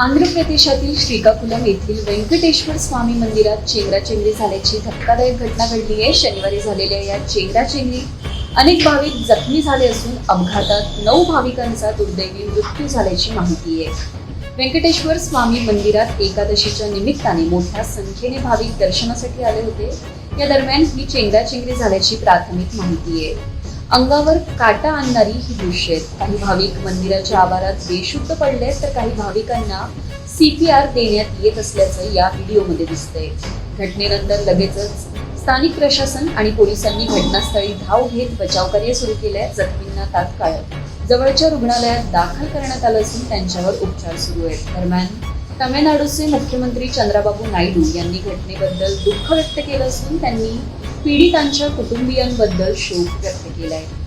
आंध्र प्रदेशातील श्रीकाकुलम येथील व्यंकटेश्वर स्वामी मंदिरात चेंगराचेंगरी झाल्याची धक्कादायक घटना घडली आहे. शनिवारी झालेल्या या चेंगराचेंगरी अनेक भाविक जखमी झाले असून अपघातात नऊ भाविकांचा दुर्दैवी मृत्यू झाल्याची माहिती आहे. व्यंकटेश्वर स्वामी मंदिरात एकादशीच्या निमित्ताने मोठ्या संख्येने भाविक दर्शनासाठी आले होते. या दरम्यान ही चेंगराचेंगरी झाल्याची प्राथमिक माहिती आहे. अंगावर काटा आणणारी ही दृश्य आहेत. काही भाविक मंदिराच्या आवारात बेशुद्ध पडले तर काही भाविकांना सीपीआर देण्यात येत असल्याचं या व्हिडिओमध्ये दिसतंय. घटनेनंतर लगेचच स्थानिक प्रशासन आणि पोलिसांनी घटनास्थळी धाव घेत बचावकार्य सुरू केलंय. जखमींना तात्काळ जवळच्या रुग्णालयात दाखल करण्यात आलं असून त्यांच्यावर उपचार सुरू आहेत. दरम्यान तामिळनाडूचे मुख्यमंत्री चंद्राबाबू नायडू यांनी घटनेबद्दल दुःख व्यक्त केलं असून त्यांनी पीडितांच्या कुटुंबियांबद्दल शोक व्यक्त केलाय